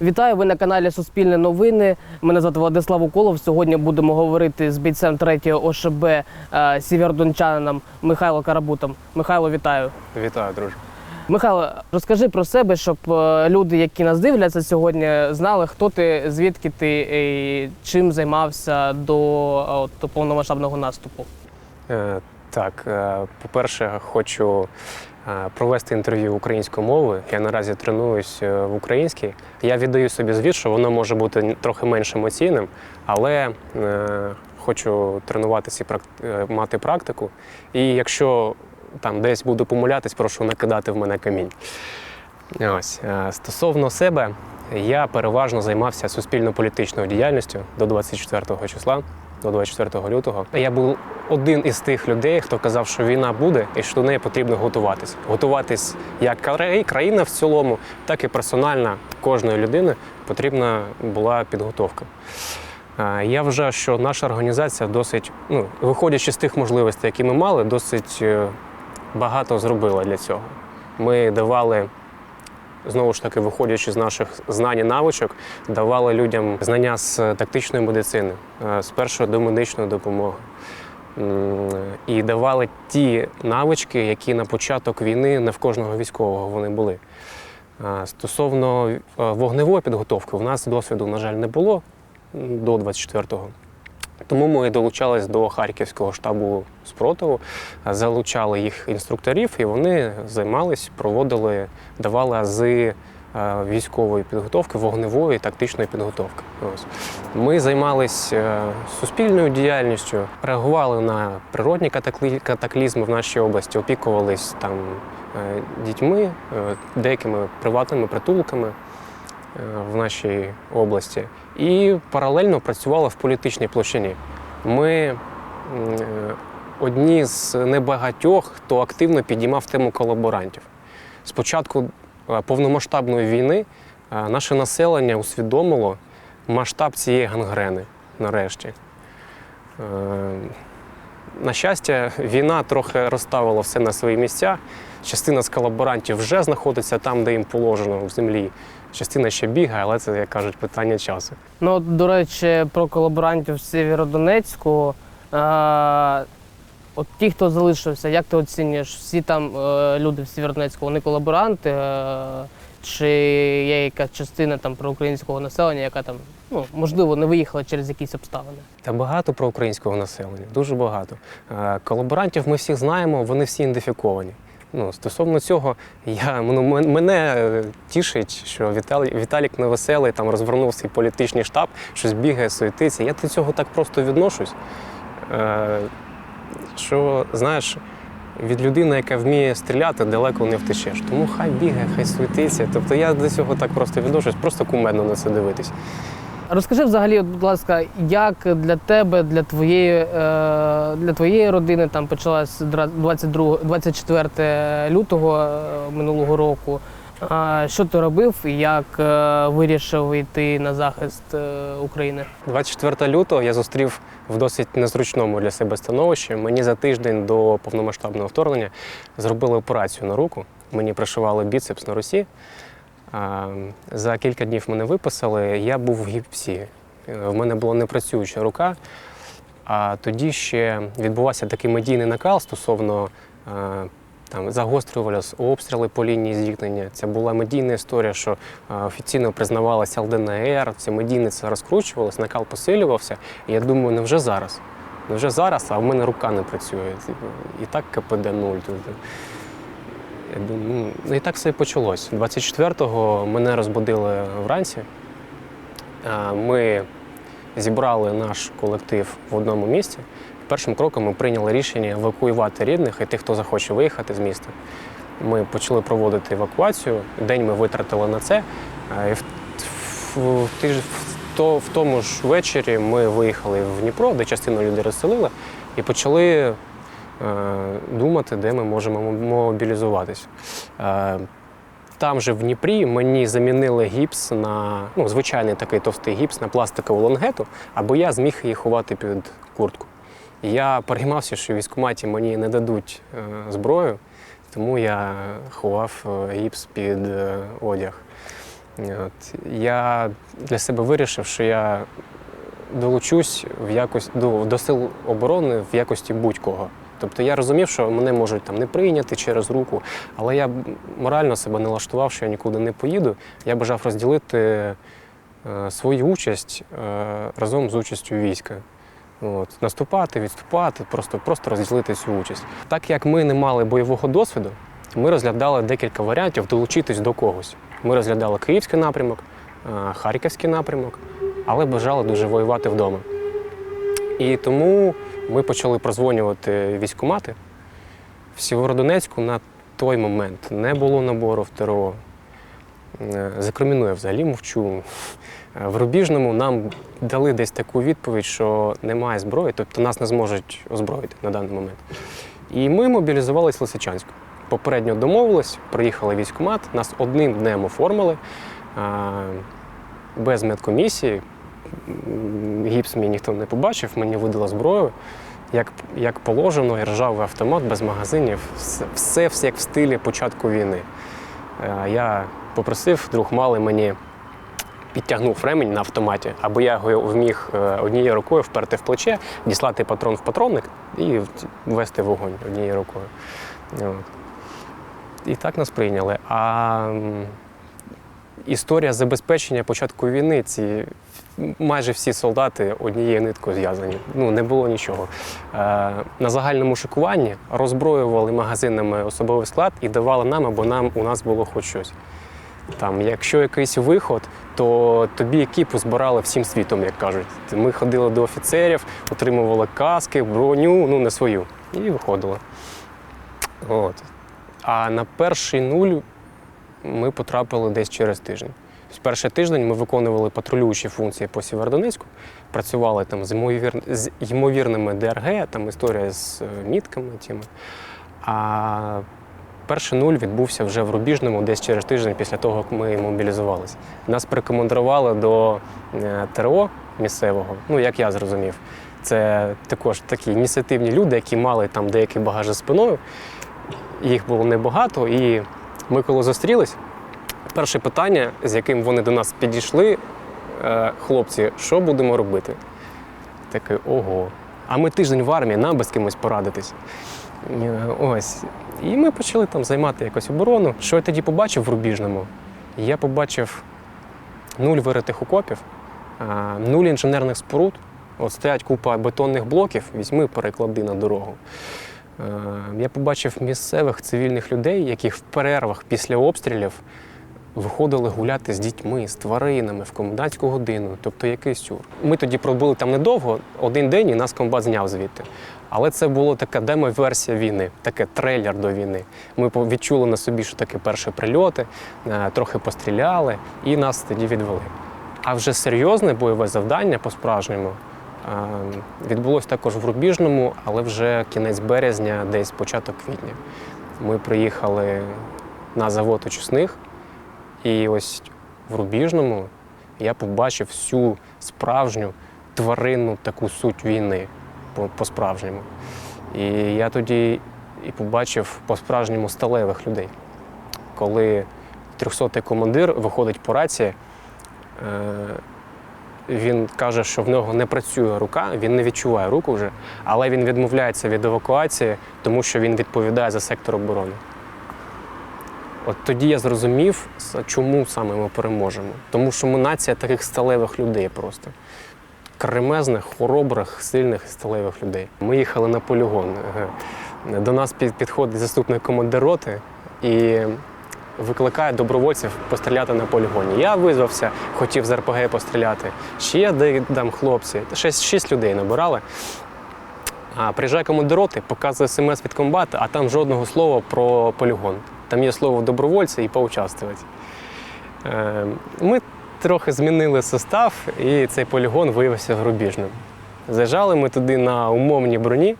Вітаю, ви на каналі Суспільне новини. Мене звати Владислав Уколов. Сьогодні будемо говорити з бійцем 3-го ОШБ е, сівердончанином Михайло Карабутом. Михайло, вітаю. Вітаю, друже. Михайло, розкажи про себе, щоб е, люди, які нас дивляться сьогодні, знали, хто ти, звідки ти і чим займався до е, от, повномасштабного наступу. Е, так, е, по-перше, хочу провести інтерв'ю українською мовою. Я наразі тренуюсь е, в українській. Я віддаю собі звіт, що воно може бути трохи менш емоційним, але е, хочу тренуватися і е, мати практику. І якщо там десь буду помилятись, прошу накидати в мене камінь. Ось стосовно себе, я переважно займався суспільно-політичною діяльністю до 24 числа, до 24 лютого. Я був один із тих людей, хто казав, що війна буде і що до неї потрібно готуватись. Готуватись як країна в цілому, так і персонально кожної людини потрібна була підготовка. Я вважаю, що наша організація досить, ну, виходячи з тих можливостей, які ми мали, досить е, багато зробила для цього. Ми давали знову ж таки, виходячи з наших знань і навичок, давали людям знання з тактичної медицини, е, з першої до медичної допомоги. І давали ті навички, які на початок війни не в кожного військового вони були. Е, Стосовно е, вогневої підготовки, у нас досвіду, на жаль, не було до 24-го. Тому ми долучались до Харківського штабу спротиву, е, залучали їх інструкторів, і вони займались, проводили, давали ази е, військової підготовки, вогневої, тактичної підготовки. Ось. Ми займалися суспільною діяльністю, реагували на природні катаклізми в нашій області, опікувались там е, дітьми, е, деякими приватними притулками е, в нашій області. І паралельно працювали в політичній площині. Ми е, одні з небагатьох, хто активно підіймав тему колаборантів. Спочатку е, повномасштабної війни е, наше населення усвідомило масштаб цієї гангрени нарешті. На щастя, війна трохи розставила все на свої місця. Частина з колаборантів вже знаходиться там, де їм положено в землі. Частина ще бігає, але це, як кажуть, питання часу. Ну, до речі, про колаборантів в Сєвєродонецьку. Е, от ті, хто залишився, як ти оцінюєш, всі там е, люди в Сєвєродонецьку, вони колаборанти, е, чи є якась частина там проукраїнського населення, яка там, ну, можливо, не виїхала через якісь обставини? Та багато про українського населення, дуже багато. Е, Колаборантів ми всіх знаємо, вони всі ідентифіковані. Ну, стосовно цього, я, ну, мене е, тішить, що Віталій, Віталік Невеселий там розвернув свій політичний штаб, щось бігає, суетиться. Я до цього так просто відношусь. Е, що, знаєш, від людини, яка вміє стріляти, далеко не втечеш. Тому хай бігає, хай суетиться. Тобто я до цього так просто відношусь, просто кумедно на це дивитись. Розкажи взагалі, будь ласка, як для тебе, для твоєї, е, для твоєї родини там почалась дра- 22, 24 лютого е, минулого року. Що ти робив і як е, вирішив йти на захист України? 24 лютого я зустрів в досить незручному для себе становищі. Мені за тиждень до повномасштабного вторгнення зробили операцію на руку. Мені пришивали біцепс на русі. За кілька днів мене виписали. Я був в гіпсі. Е, В мене була непрацююча рука. А тоді ще відбувався такий медійний накал стосовно е, там загострювалися обстріли по лінії зіткнення. Це була медійна історія, що е, офіційно признавалася ЛДНР, це медійне це розкручувалось, накал посилювався. І я думаю, невже зараз? Невже зараз, а в мене рука не працює. Типу, І так КПД 0. Я думаю, ну і так все і почалось. 24-го мене розбудили вранці. Ми зібрали наш колектив в одному місці. Першим кроком ми прийняли рішення евакуювати рідних і тих, хто захоче виїхати з міста. Ми почали проводити евакуацію. День ми витратили на це. І в, в, в, в, то, в тому ж вечорі ми виїхали в Дніпро, де частину людей розселили, і почали думати, де ми можемо мобілізуватися. Е, там же в Дніпрі мені замінили гіпс на ну, звичайний такий товстий гіпс на пластикову лонгету, аби я зміг її ховати під куртку. Я переймався, що в військкоматі мені не дадуть е, зброю, тому я ховав е, гіпс під е, одяг. От. Я для себе вирішив, що я долучусь в якось, до, до сил оборони в якості будь-кого. Тобто я розумів, що мене можуть там не прийняти через руку, але я морально себе налаштував, що я нікуди не поїду. Я бажав розділити е, свою участь е, разом з участю війська. От. Наступати, відступати, просто, просто розділити цю участь. Так як ми не мали бойового досвіду, ми розглядали декілька варіантів долучитись до когось. Ми розглядали Київський напрямок, е, Харківський напрямок, але бажали дуже воювати вдома. І тому ми почали прозвонювати військкомати. В Сєвєродонецьку на той момент не було набору в ТРО. Е, За я взагалі мовчу. Е, В Рубіжному нам дали десь таку відповідь, що немає зброї, тобто нас не зможуть озброїти на даний момент. І ми мобілізувалися в Лисичанську. Попередньо домовились, приїхали військкомат, нас одним днем оформили е, без медкомісії. Гіпс мені ніхто не побачив, мені видали зброю. Як, як положено, і ржавий автомат без магазинів, все, все, все як в стилі початку війни. Е, Я попросив, друг малий мені підтягнув ремень на автоматі, аби я його вміг е, однією рукою вперти в плече, діслати патрон в патронник і вести вогонь однією рукою. І так нас прийняли. А історія забезпечення початку війни, ці майже всі солдати однією ниткою зв'язані. Ну, не було нічого. Е, на загальному шикуванні роззброювали магазинами особовий склад і давали нам, або нам у нас було хоч щось. Там, якщо якийсь виход, то тобі екіпу збирали всім світом, як кажуть. Ми ходили до офіцерів, отримували каски, броню, ну не свою, і виходили. От. А на перший нуль ми потрапили десь через тиждень. Тобто Перший тиждень ми виконували патрулюючі функції по Сєвєродонецьку, працювали там з, ймовір... з ймовірними ДРГ, там історія з е, мітками тими. А перший нуль відбувся вже в Рубіжному десь через тиждень після того, як ми мобілізувалися. Нас прикомандували до е, ТРО місцевого, ну як я зрозумів. Це також такі ініціативні люди, які мали там деякий багаж за спиною. Їх було небагато, і ми коли зустрілись, перше питання, з яким вони до нас підійшли, е, хлопці, що будемо робити? Такий, ого. А ми тиждень в армії, нам би з кимось порадитись. Ось. І ми почали там займати якось оборону. Що я тоді побачив в Рубіжному? Я побачив нуль виритих окопів, нуль інженерних споруд. От стоять купа бетонних блоків, візьми, переклади на дорогу. Е, Я побачив місцевих цивільних людей, які в перервах після обстрілів виходили гуляти з дітьми, з тваринами в комендантську годину, тобто якийсь сюр. Ми тоді пробули там недовго, один день і нас комбат зняв звідти. Але це була така демо-версія війни, таке трейлер до війни. Ми відчули на собі, що таке перші прильоти, е, трохи постріляли і нас тоді відвели. А вже серйозне бойове завдання по-справжньому е, відбулося також в Рубіжному, але вже кінець березня, десь початок квітня. Ми приїхали на завод очисних, і ось в Рубіжному я побачив всю справжню тваринну таку суть війни по- по-справжньому. І я тоді і побачив по-справжньому сталевих людей. Коли 300-й командир виходить по рації, е, він каже, що в нього не працює рука, він не відчуває руку вже, але він відмовляється від евакуації, тому що він відповідає за сектор оборони. От тоді я зрозумів, чому саме ми переможемо. Тому що ми нація таких сталевих людей просто. Кремезних, хоробрих, сильних і сталевих людей. Ми їхали на полігон. До нас підходить заступник командир роти і викликає добровольців постріляти на полігоні. Я визвався, хотів з РПГ постріляти. Ще де- там хлопці. Шість, шість людей набирали. А приїжджає командир роти, показує смс від комбата, а там жодного слова про полігон. Там є слово добровольці і поучаствувати. Е, Ми трохи змінили состав, і цей полігон виявився грубіжним. Заїжджали ми туди на умовній броні.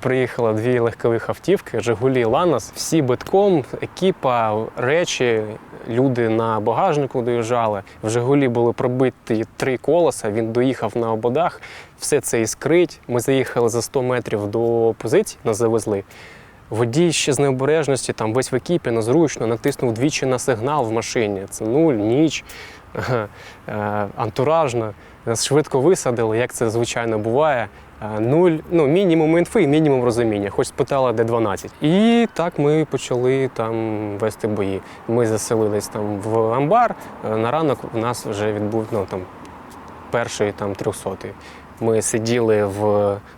Приїхало дві легкових автівки, Жигулі Ланос, всі битком, екіпа, речі, люди на багажнику доїжджали. В Жигулі були пробиті три колеса, він доїхав на ободах, все це іскрить. Ми заїхали за 100 метрів до позиції, нас завезли. Водій ще з необережності, там весь в екіпі, незручно, натиснув двічі на сигнал в машині. Це нуль, ніч, е, антуражно. Нас швидко висадили, як це звичайно буває. Е, Нуль, ну, мінімум інфи, мінімум розуміння, хоч спитала, де 12. І так ми почали там вести бої. Ми заселились там в амбар. Е, На ранок у нас вже відбув ну, там, перший там, трьохсотий. Ми сиділи в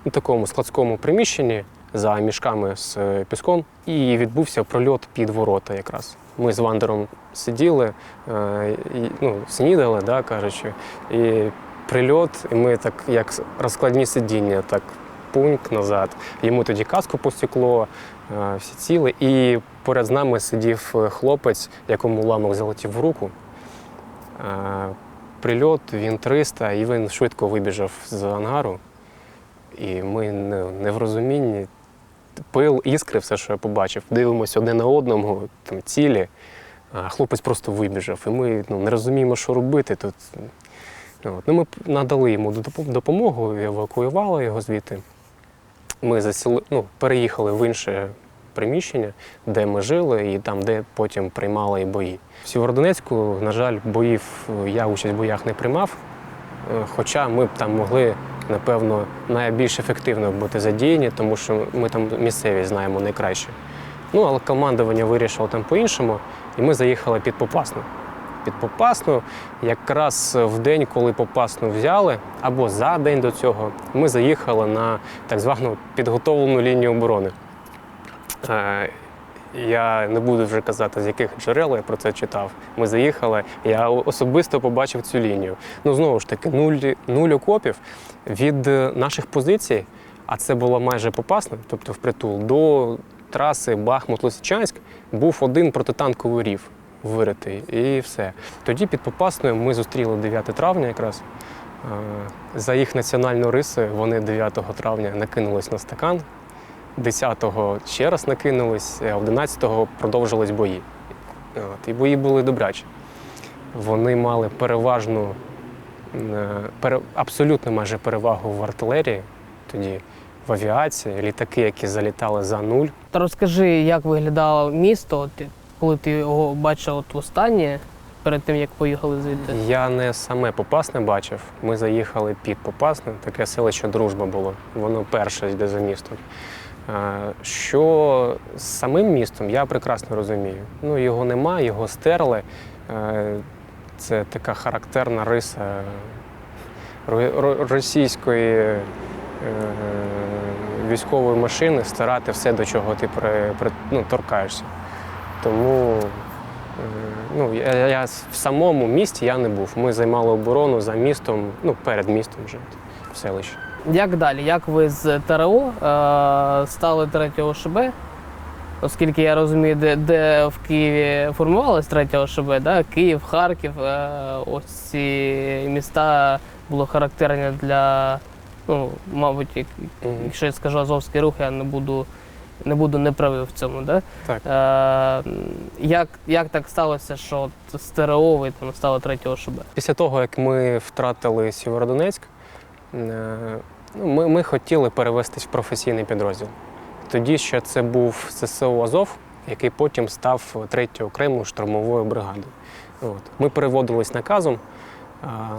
ну, такому складському приміщенні за мішками з е, піском, і відбувся прольот під ворота якраз. Ми з Вандером сиділи, е, ну, снідали, да, кажучи, і прильот, і ми так, як розкладні сидіння, так пуньк назад. Йому тоді каску посікло, е, всі ціли. І поряд з нами сидів хлопець, якому ламок залетів в руку. Прильот, він 300, і він швидко вибіжав з ангару. І ми не в розумінні. Пил, іскри, все, що я побачив. Дивимося один на одному, там цілі. А хлопець просто вибіжав. І ми ну, не розуміємо, що робити. Тут, ну, от. ну, ми надали йому допомогу, евакуювали його звідти. Ми засіли, ну, переїхали в інше приміщення, де ми жили, і там, де потім приймали і бої. В Сєвєродонецьку, на жаль, боїв я участь в боях не приймав. Е, Хоча ми б там могли, напевно, найбільш ефективно бути задіяні, тому що ми там місцеві знаємо найкраще. Ну, але командування вирішило там по-іншому, і ми заїхали під Попасну. Під Попасну, якраз в день, коли Попасну взяли, або за день до цього, ми заїхали на так звану підготовлену лінію оборони. Я не буду вже казати, з яких джерел я про це читав. Ми заїхали, я особисто побачив цю лінію. Ну, знову ж таки, нуль, нуль окопів від е, наших позицій, а це було майже попасно, тобто впритул, до траси Бахмут-Лисичанськ був один протитанковий рів виритий, і все. Тоді під Попасною ми зустріли 9 травня якраз. Е, За їх національну рису вони 9 травня накинулись на стакан. 10-го ще раз накинулись, а 11-го продовжились бої. От, і бої були добрячі. Вони мали переважну, е, пере, абсолютно майже перевагу в артилерії, тоді в авіації, літаки, які залітали за нуль. Та розкажи, як виглядало місто, коли ти його бачив от востаннє, перед тим як поїхали звідти. Я не саме Попасне бачив. Ми заїхали під Попасне, таке селище Дружба було. Воно перше йде за містом. Що з самим містом, я прекрасно розумію. Ну, його нема, його стерли. Це така характерна риса ро- ро- російської е, військової машини стирати все, до чого ти при, ну, торкаєшся. Тому е, ну, я, я в самому місті я не був. Ми займали оборону за містом, ну, перед містом вже в селищі. Як далі? Як ви з ТРО е, стали 3 ШБ? Оскільки я розумію, де, де в Києві формувалась 3 ШБ, да? Київ, Харків, е, ось ці міста були характерні для, ну, мабуть, як- якщо я скажу Азовський рух, я не буду, не буду неправий в цьому. Да? Так. Е, як, як так сталося, що з ТРО ви там стали 3 ШБ? Після того, як ми втратили Сєвєродонецьк, е, ми, ми хотіли перевестись в професійний підрозділ. Тоді ще це був ССО Азов, який потім став третьою окремою штурмовою бригадою. От. Ми переводились наказом.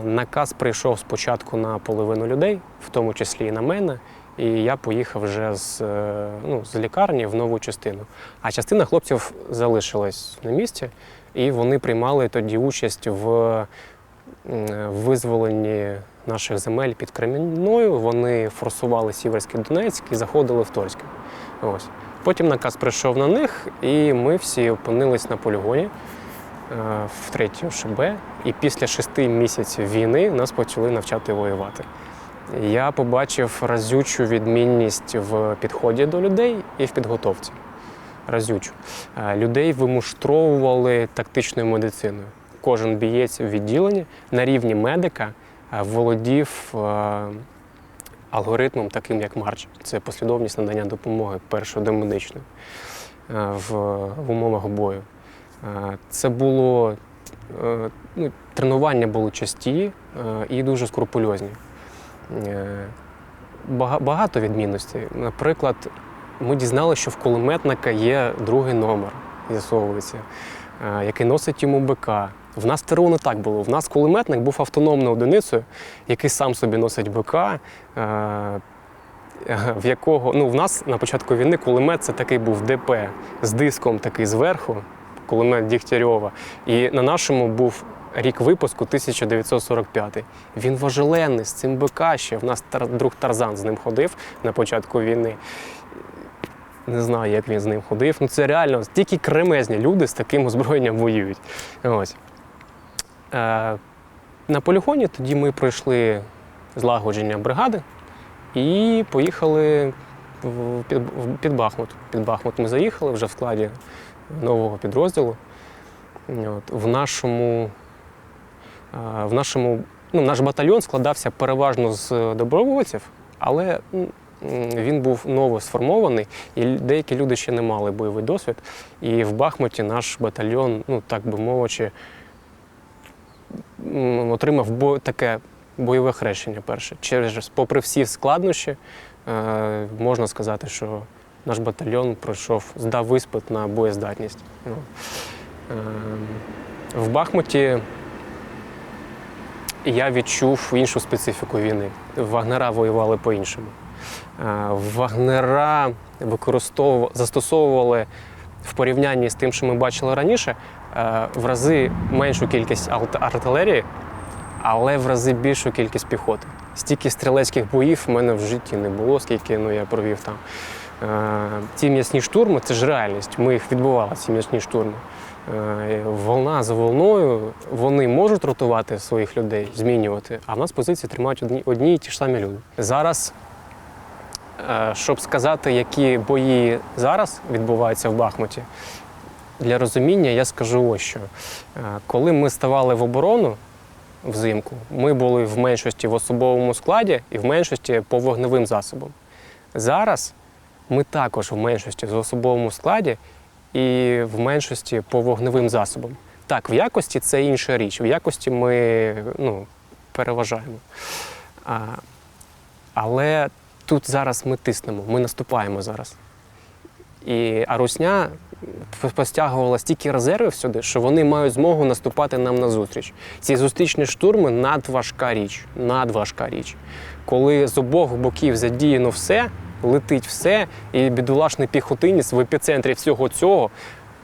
Наказ прийшов спочатку на половину людей, в тому числі і на мене. І я поїхав вже з, е, ну, з лікарні в нову частину. А частина хлопців залишилась на місці, і вони приймали тоді участь в визволенні наших земель під Кремінною. Вони форсували Сіверський Донецьк і заходили в Торськ. Ось. Потім наказ прийшов на них, і ми всі опинились на полігоні е, в третій ШБ. І після шести місяців війни нас почали навчати воювати. Я побачив разючу відмінність в підході до людей і в підготовці. Разючу. Е, Людей вимуштровували тактичною медициною. Кожен бієць в відділенні на рівні медика е, володів е, алгоритмом, таким як Марч. Це послідовність надання допомоги першодомедичної е, в, в умовах бою. Це було ну, тренування були часті і дуже скрупульозні. Багато відмінностей. Наприклад, ми дізналися, що в кулеметника є другий номер, з'ясовується, який носить йому БК. В нас ТРО не так було. В нас кулеметник був автономною одиницею, який сам собі носить БК. е, в якого ну в нас на початку війни кулемет це такий був ДП з диском такий зверху, кулемет Дігтярьова. І на нашому був рік випуску 1945. Він важеленний з цим БК ще. В нас тар, друг Тарзан з ним ходив на початку війни. Не знаю, як він з ним ходив. Ну це реально тільки кремезні люди з таким озброєнням воюють. Ось. Е, на полігоні тоді ми пройшли злагодження бригади і поїхали під, Бахмут. Під Бахмут ми заїхали вже в складі нового підрозділу. От, в нашому, е, в нашому ну, наш батальйон складався переважно з добровольців, але він був ново сформований, і деякі люди ще не мали бойовий досвід. І в Бахмуті наш батальйон, ну так би мовячи, м, отримав бо- таке бойове хрещення перше. Через, попри всі складнощі, е, можна сказати, що наш батальйон пройшов, здав іспит на боєздатність. Ну, е, в Бахмуті я відчув іншу специфіку війни. Вагнера воювали по-іншому. Е, Вагнера використовували, застосовували в порівнянні з тим, що ми бачили раніше, в рази меншу кількість артилерії, але в рази більшу кількість піхоти. Стільки стрілецьких боїв в мене в житті не було, скільки ну, я провів там. Е, Ці м'ясні штурми це ж реальність. Ми їх відбували, ці м'ясні штурми. Е, Волна за волною вони можуть ротувати своїх людей, змінювати, а в нас позиції тримають одні, одні і ті ж самі люди. Зараз, е, щоб сказати, які бої зараз відбуваються в Бахмуті, для розуміння я скажу ось що. Е, Коли ми ставали в оборону взимку, ми були в меншості в особовому складі і в меншості по вогневим засобам. Зараз ми також в меншості в особовому складі і в меншості по вогневим засобам. Так, в якості це інша річ. В якості ми ну, переважаємо. А, але тут зараз ми тиснемо, ми наступаємо зараз. І, а русня постягувала стільки резервів сюди, що вони мають змогу наступати нам назустріч. Ці зустрічні штурми надважка річ. Надважка річ. Коли з обох боків задіяно все, летить все, і бідолашний піхотинець в епіцентрі всього цього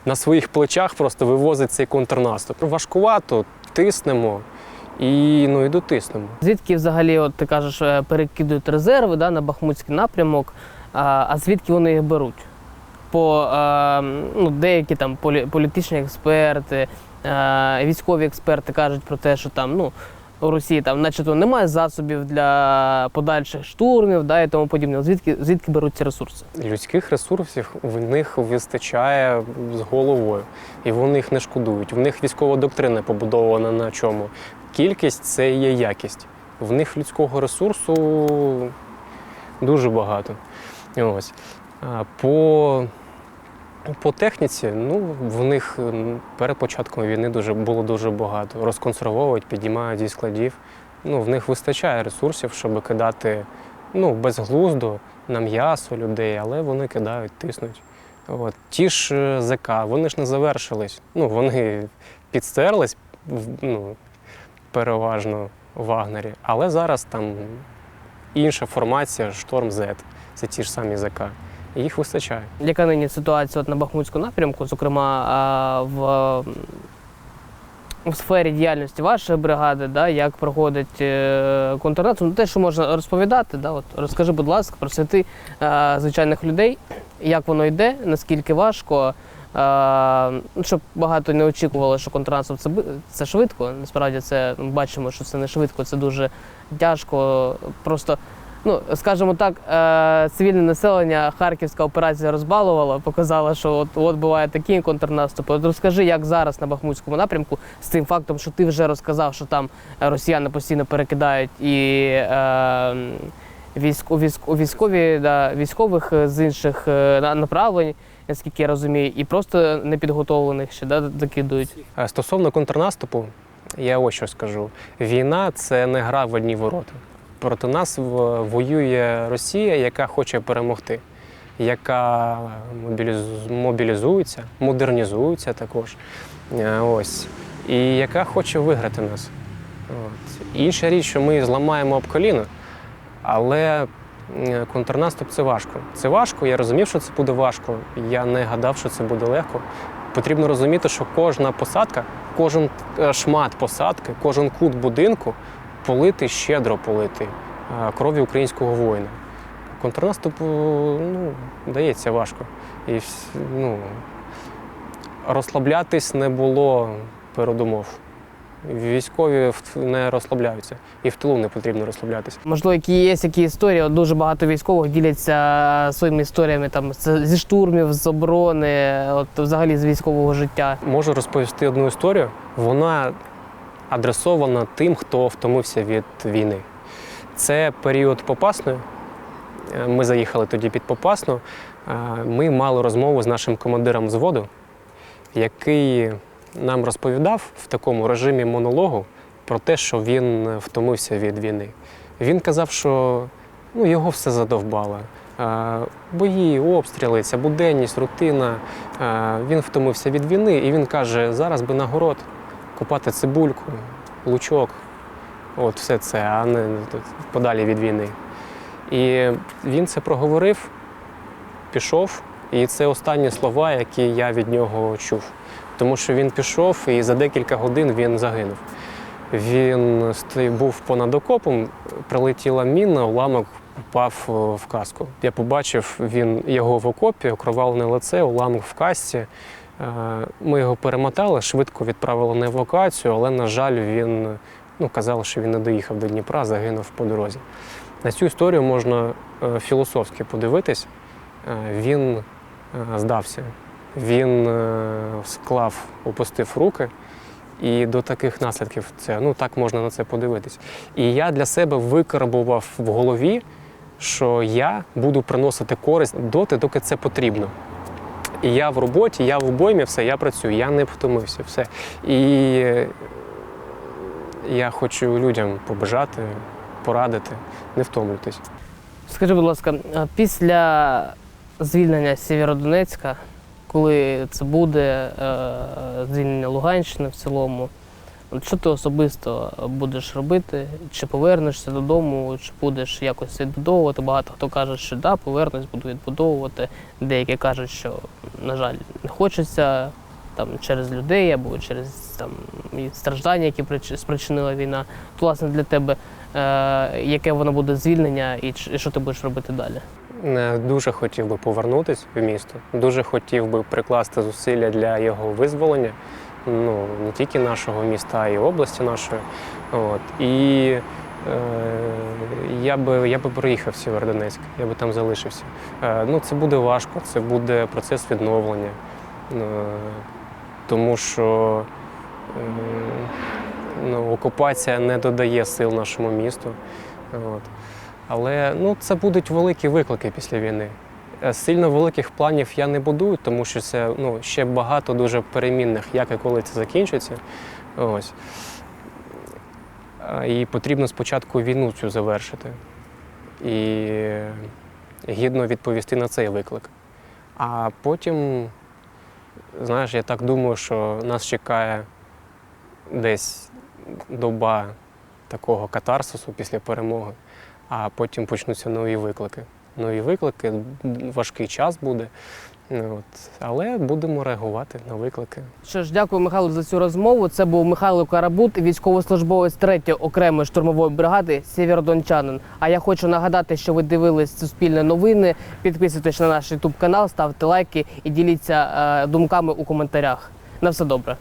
на своїх плечах просто вивозить цей контрнаступ. Важкувато, тиснемо і ну і дотиснемо. Звідки взагалі, от ти кажеш, е, перекидують резерви да, на Бахмутський напрямок, а, а звідки вони їх беруть? По е, ну, деякі там політичні експерти, е, військові експерти кажуть про те, що там ну, у Росії там, начебто, немає засобів для подальших штурмів да, і тому подібне. Звідки, звідки беруть ресурси? Людських ресурсів в них вистачає з головою, і вони їх не шкодують. В них військова доктрина побудована на чому? Кількість це є якість. В них людського ресурсу дуже багато. Ось. По, по техніці, ну, в них перед початком війни дуже, було дуже багато. Розконсервовують, піднімають зі складів. Ну, в них вистачає ресурсів, щоб кидати ну, безглуздо на м'ясо людей, але вони кидають, тиснуть. От. Ті ж е, ЗК, вони ж не завершились. Ну, вони підстерлись ну, переважно в Вагнері, але зараз там інша формація Шторм Z. Це ті ж самі ЗК. Їх вистачає. Яка нині ситуація от на Бахмутському напрямку, зокрема в, в сфері діяльності вашої бригади, да, як проходить е, контрнаступ? Ну, те, що можна розповідати, да, от, розкажи, будь ласка, просвіти е, звичайних людей, як воно йде, наскільки важко. Ну, щоб багато не очікувало, що контрнаступ це, це швидко. Насправді це бачимо, що це не швидко, це дуже тяжко. Просто ну, скажімо так, е, цивільне населення Харківська операція розбалувала, показала, що от, от буває такі контрнаступи. От розкажи, як зараз на Бахмутському напрямку з тим фактом, що ти вже розказав, що там росіяни постійно перекидають і е, військ, у, військ, військові, да, військових з інших е, на- направлень, наскільки я розумію, і просто непідготовлених ще да, докидують. Е, Стосовно контрнаступу, я ось що скажу: війна це не гра в одні ворота. Проти нас воює Росія, яка хоче перемогти. яка мобілізується, модернізується також. Е, Ось. І яка хоче виграти нас. От. Інша річ, що ми зламаємо об коліно, але е, контрнаступ це важко. Це важко, я розумів, що це буде важко. Я не гадав, що це буде легко. Потрібно розуміти, що кожна посадка, кожен е, шмат посадки, кожен кут будинку полити щедро полити е, кров'ю українського воїна. Контрнаступ ну, дається важко. І ну, розслаблятись не було передумов. Військові не розслабляються, і в тилу не потрібно розслаблятися. Можливо, які є які історії. От дуже багато військових діляться своїми історіями там зі штурмів, з оборони, от взагалі з військового життя. Можу розповісти одну історію. Вона адресована тим, хто втомився від війни. Це період Попасної. Е, Ми заїхали тоді під Попасну. Е, Ми мали розмову з нашим командиром взводу, який нам розповідав в такому режимі монологу про те, що він втомився від війни. Він казав, що ну, його все задовбало. Е, Бої, обстріли, ця буденність, рутина. Він втомився від війни, і він каже: зараз би на город копати цибульку, лучок, от все це, а не подалі від війни. І він це проговорив, пішов, і це останні слова, які я від нього чув. Тому що він пішов і за декілька годин він загинув. Він був понад окопом, прилетіла міна, уламок впав е, в каску. Я побачив він його в окопі, окровавлене лице, уламок в касці. Е, Ми його перемотали, швидко відправили на евакуацію, але, на жаль, він ну, казали, що він не доїхав до Дніпра, загинув по дорозі. На цю історію можна е, філософськи подивитись. Е, Він здався, він склав, опустив руки. І до таких наслідків це ну так можна на це подивитись. І я для себе викарбував в голові, що я буду приносити користь доти, доки це потрібно. І я в роботі, я в обоймі, все, я працюю, я не втомився, все. І е, я хочу людям побажати, порадити, не втомлюйтесь. Скажи, будь ласка, після звільнення Сєвєродонецька, коли це буде е, звільнення Луганщини в цілому, що ти особисто будеш робити? Чи повернешся додому, чи будеш якось відбудовувати? Багато хто каже, що да, повернусь, буду відбудовувати. Деякі кажуть, що, на жаль, не хочеться там через людей або через там страждання, які спричинила війна. То, власне, для тебе е, яке воно буде звільнення і, і що ти будеш робити далі? Не дуже хотів би повернутися в місто, дуже хотів би прикласти зусилля для його визволення. Ну, не тільки нашого міста, а й області нашої. От. І е, я би я би приїхав в Сєвєродонецьк, я би там залишився. Е, ну, це буде важко, це буде процес відновлення. Е, тому що е, ну, окупація не додає сил нашому місту. От. Але ну, це будуть великі виклики після війни. Е, Сильно великих планів я не будую, тому що це ну, ще багато дуже перемінних, як і коли це закінчиться. Ось. І потрібно спочатку війну цю завершити і гідно відповісти на цей виклик. А потім, знаєш, я так думаю, що нас чекає десь доба такого катарсису після перемоги а потім почнуться нові виклики. Нові виклики, важкий час буде. Ну, От. Але будемо реагувати на виклики. Що ж, дякую, Михайло, за цю розмову. Це був Михайло Карабут, військовослужбовець 3-ї окремої штурмової бригади Сєвєродончанин. А я хочу нагадати, що ви дивились Суспільне новини. Підписуйтесь на наш YouTube канал, ставте лайки і діліться е, думками у коментарях. На все добре.